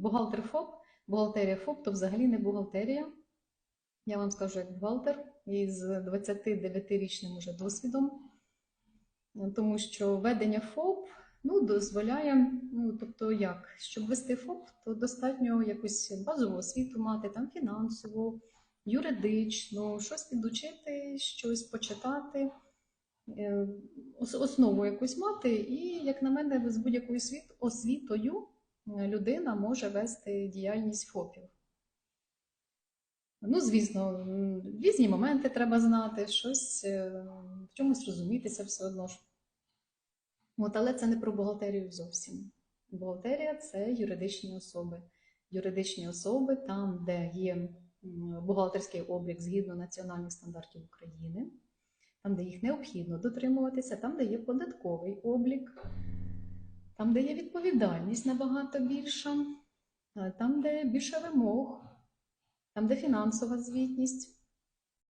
Бухгалтер ФОП, бухгалтерія ФОП то взагалі не бухгалтерія. Я вам скажу як бухгалтер із 29-річним уже досвідом, тому що ведення ФОП ну, дозволяє, ну тобто як, щоб вести ФОП, то достатньо якусь базову освіту мати, там фінансову, юридичну, щось підучити, щось почитати, е, основу якусь мати, і, як на мене, з будь-якою освітою людина може вести діяльність ФОПів. Ну, звісно, різні моменти треба знати, щось е, в чомусь розумітися все одно ж. От, але це не про бухгалтерію зовсім. Бухгалтерія це юридичні особи. Юридичні особи там, де є бухгалтерський облік згідно національних стандартів України, там, де їх необхідно дотримуватися, там, де є податковий облік, там, де є відповідальність набагато більша, там, де більше вимог, там, де фінансова звітність.